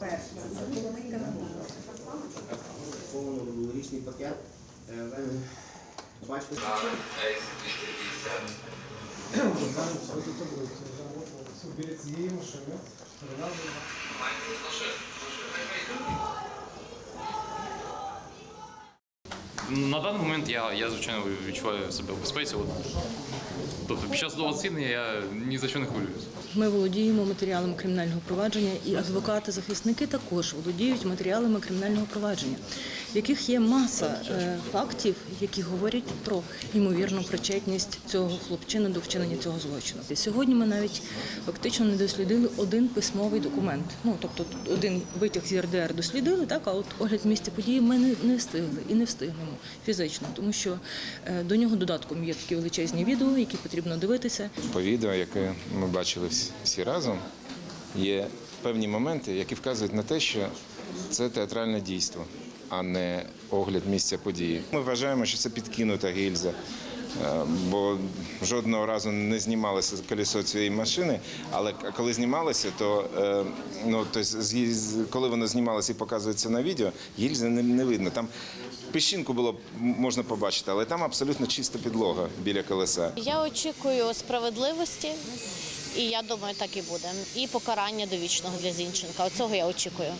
Перше, пакет. На даний момент я, я звичайно відчуваю себе в безпеці. Тобто під час довго я ні за що не хвилююся. Ми володіємо матеріалами кримінального провадження, і адвокати, захисники також володіють матеріалами кримінального провадження, в яких є маса е, фактів, які говорять про ймовірну причетність цього хлопчини до вчинення цього злочину. Сьогодні ми навіть фактично не дослідили один письмовий документ. Ну тобто один витяг з РДР дослідили, так а от огляд місця події ми не, не встигли і не встигнемо фізично, тому що е, до нього додатком є такі величезні відео, які потрібно дивитися. По відео, яке ми бачили всі, всі разом, є певні моменти, які вказують на те, що це театральне дійство, а не огляд місця події. Ми вважаємо, що це підкинута гільза. е, Бо жодного разу не знімалося колесо цієї машини, але коли знімалося, то е, ну з- з- коли воно знімалося і показується на відео, гільзи не, не видно. Там піщинку було можна побачити, але там абсолютно чиста підлога біля колеса. Я очікую справедливості, і я думаю, так і буде. І покарання довічного для Зінченка. Оцього я очікую.